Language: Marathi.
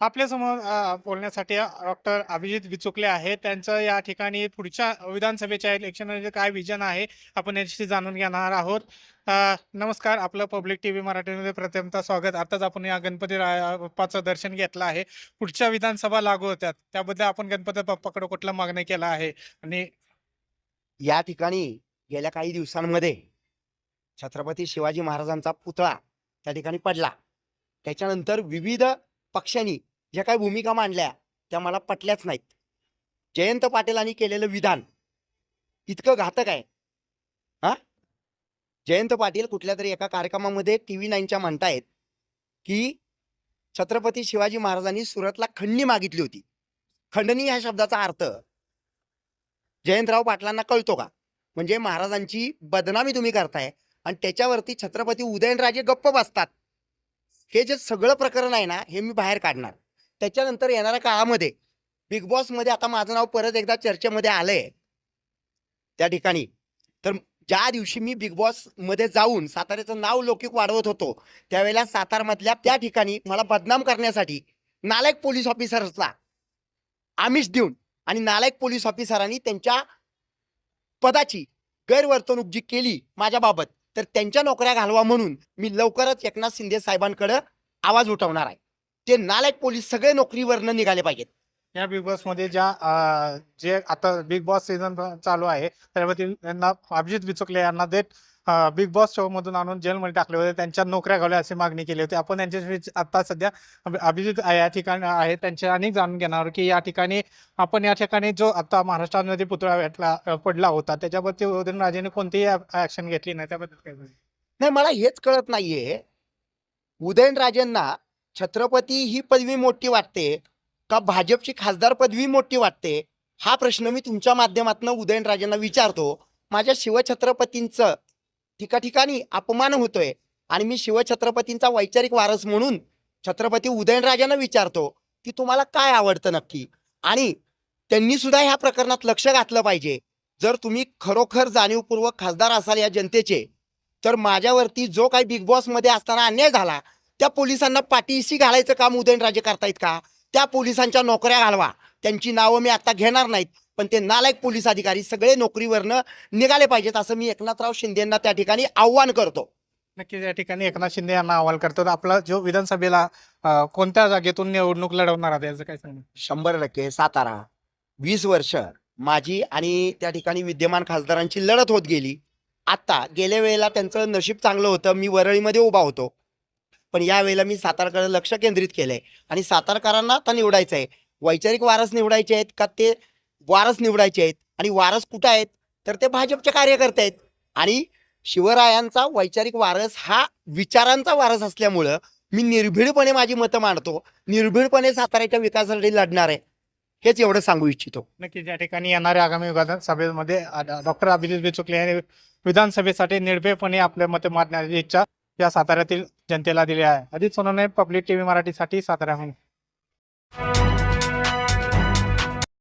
आपल्यासमोर बोलण्यासाठी डॉक्टर अभिजित विचुकले आहेत. त्यांचं या ठिकाणी पुढच्या विधानसभेच्या इलेक्शनमध्ये काय विजन आहे आपण याच्याशी जाणून घेणार आहोत. नमस्कार. आपलं पब्लिक टी व्ही मराठीमध्ये प्रथमतः स्वागत. आताच आपण या गणपती बाप्पाचं दर्शन घेतलं आहे. पुढच्या विधानसभा लागू होत्यात. त्याबद्दल आपण गणपती बाप्पाकडे कुठला मागणी केला आहे आणि या ठिकाणी गेल्या काही दिवसांमध्ये छत्रपती शिवाजी महाराजांचा पुतळा त्या ठिकाणी पडला. त्याच्यानंतर विविध पक्षांनी ज्या काही भूमिका मांडल्या त्या मला पटल्याच नाहीत. जयंत पाटीलांनी केलेलं विधान इतकं घातक आहे. हा? जयंत पाटील कुठल्या तरी एका कार्यक्रमामध्ये टी व्ही नाईनच्या म्हणतायत की छत्रपती शिवाजी महाराजांनी सुरतला खंडणी मागितली होती. खंडणी ह्या शब्दाचा अर्थ जयंतराव पाटलांना कळतो का? म्हणजे महाराजांची बदनामी तुम्ही करताय आणि त्याच्यावरती छत्रपती उदयनराजे गप्प बसतात. हे जे सगळं प्रकरण आहे ना हे मी बाहेर काढणार. त्याच्यानंतर येणाऱ्या काळामध्ये बिग बॉसमध्ये आता माझं नाव परत एकदा चर्चेमध्ये आलंय. त्या ठिकाणी. तर ज्या दिवशी मी बिग बॉसमध्ये जाऊन साताऱ्याचं नाव लौकिक वाढवत होतो त्यावेळेला सातारमधल्या त्या ठिकाणी मला बदनाम करण्यासाठी नालायक पोलीस ऑफिसर्सला आमिष देऊन आणि नालायक पोलीस ऑफिसरांनी त्यांच्या पदाची गैरवर्तणूक जी केली माझ्याबाबत तर त्यांच्या नोकऱ्या घालवा म्हणून मी लवकरच एकनाथ शिंदे साहेबांकडे आवाज उठवणार आहे. ते नालायक पोलीस सगळे नोकरीवरनं निघाले पाहिजेत. या बिग बॉसमध्ये ज्या अ, जे आता बिग बॉस सीझन चालू आहे त्यामध्ये त्यांना अभिजित विचुकले यांना देत बिग बॉस शो मधून आणून जेलमध्ये टाकले होते. त्यांच्या नोकऱ्या घालव्या अशी मागणी केली होती. आपण त्यांच्याशी आता सध्या अभि- अभिजित या ठिकाणी आहे त्यांचे अनेक जाणून घेणार की या ठिकाणी आपण या ठिकाणी जो आता महाराष्ट्रामध्ये पुतळा भेटला अ, पडला होता त्याच्याबद्दल उदयनराजेने कोणतीही ऍक्शन घेतली नाही. त्याबद्दल काय? नाही मला हेच कळत नाहीये. उदयनराजेंना छत्रपती ही पदवी मोठी वाटते का भाजपची खासदार पदवी मोठी वाटते? हा प्रश्न मी तुमच्या माध्यमातून उदयनराजेंना विचारतो. माझ्या शिवछत्रपतींचं ठिकाठिकाणी अपमान होतोय आणि मी शिवछत्रपतींचा वैचारिक वारस म्हणून छत्रपती उदयनराजांना विचारतो. की तुम्हाला काय आवडतं नक्की? आणि त्यांनी सुद्धा ह्या प्रकरणात लक्ष घातलं पाहिजे. जर तुम्ही खरोखर जाणीवपूर्वक खासदार असाल या जनतेचे तर माझ्यावरती जो काही बिग बॉसमध्ये असताना अन्याय झाला त्या पोलिसांना पाठीशी घालायचं काम उदयनराजे करतायत का? त्या पोलिसांच्या नोकऱ्या घालवा. त्यांची नावं मी आता घेणार नाहीत पण ते नालायक पोलीस अधिकारी सगळे नोकरीवरनं निघाले पाहिजेत असं मी एकनाथराव शिंदेना त्या ठिकाणी आव्हान करतो. नक्कीच या ठिकाणी एकनाथ शिंदे यांना अहवाल करतो. आपला जो विधानसभेला अ, कोणत्या जागेतून निवडणूक लढवणार आहे याचं काय सांगणार? शंभर टक्के सातारा. वीस वर्ष माझी आणि त्या ठिकाणी विद्यमान खासदारांची लढत होत गेली. आता गेल्या वेळेला त्यांचं नशीब चांगलं होतं. मी वरळीमध्ये उभा होतो. पण या वेळेला मी सातारकडे लक्ष केंद्रित केलंय. आणि सातारकरांना आता निवडायचं आहे वैचारिक वारस निवडायचे आहेत का ते वारस निवडायचे आहेत? आणि वारस कुठं आहेत? तर ते भाजपचे कार्यकर्ते आहेत. आणि शिवरायांचा वैचारिक वारस हा विचारांचा वारस असल्यामुळं मी निर्भीडपणे माझी मतं मांडतो. निर्भीडपणे साताऱ्याच्या विकासासाठी लढणार आहे. हेच एवढं सांगू इच्छितो. नक्कीच या ठिकाणी येणाऱ्या आगामी विधानसभेमध्ये डॉक्टर अभिजित बिचुकले यांनी विधानसभेसाठी निर्भयपणे आपल्या मते मांडण्याची इच्छा या साताऱ्यातील जनतेला दिले आहे. अजित सोनवणे पब्लिक टीव्ही मराठीसाठी साताऱ्याहून.